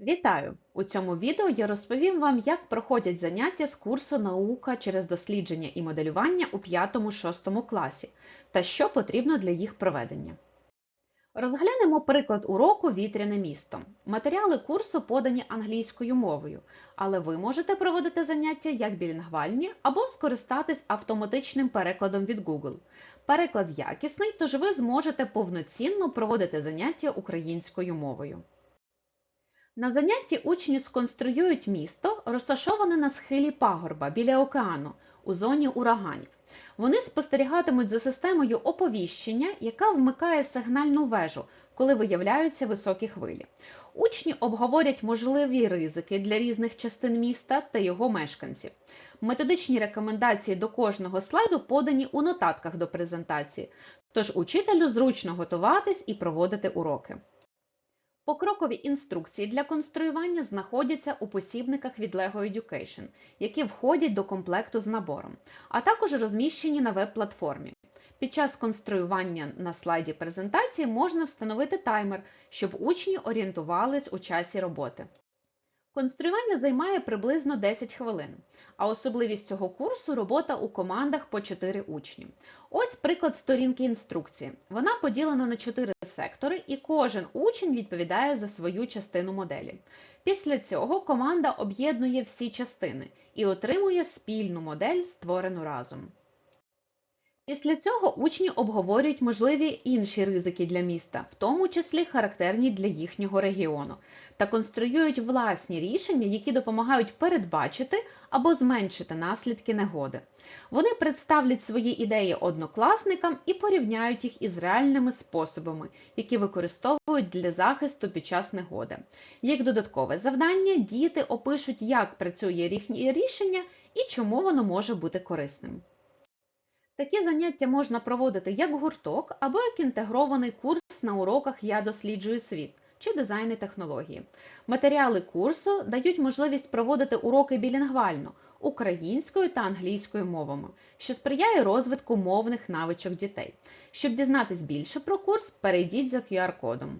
Вітаю! У цьому відео я розповім вам, як проходять заняття з курсу Наука через дослідження і моделювання у 5-6 класі та що потрібно для їх проведення. Розглянемо приклад уроку Вітряне місто. Матеріали курсу подані англійською мовою, але ви можете проводити заняття як білінгвальні або скористатись автоматичним перекладом від Google. Переклад якісний, тож ви зможете повноцінно проводити заняття українською мовою. На занятті учні сконструюють місто, розташоване на схилі пагорба біля океану у зоні ураганів. Вони спостерігатимуть за системою оповіщення, яка вмикає сигнальну вежу, коли виявляються високі хвилі. Учні обговорять можливі ризики для різних частин міста та його мешканців. Методичні рекомендації до кожного слайду подані у нотатках до презентації, тож учителю зручно готуватись і проводити уроки. Покрокові інструкції для конструювання знаходяться у посібниках від LEGO Education, які входять до комплекту з набором, а також розміщені на веб-платформі. Під час конструювання на слайді презентації можна встановити таймер, щоб учні орієнтувались у часі роботи. Конструювання займає приблизно 10 хвилин, а особливість цього курсу робота у командах по 4 учні. Ось приклад сторінки інструкції. Вона поділена на 4 сектори, і кожен учень відповідає за свою частину моделі. Після цього команда об'єднує всі частини і отримує спільну модель, створену разом. Після цього учні обговорюють можливі інші ризики для міста, в тому числі характерні для їхнього регіону, та конструюють власні рішення, які допомагають передбачити або зменшити наслідки негоди. Вони представлять свої ідеї однокласникам і порівняють їх із реальними способами, які використовують для захисту під час негоди. Як додаткове завдання, діти опишуть, як працює їхнє рішення і чому воно може бути корисним. Такі заняття можна проводити як гурток або як інтегрований курс на уроках Я досліджую світ чи дизайн і технології. Матеріали курсу дають можливість проводити уроки білінгвально українською та англійською мовами, що сприяє розвитку мовних навичок дітей. Щоб дізнатись більше про курс, перейдіть за QR-кодом.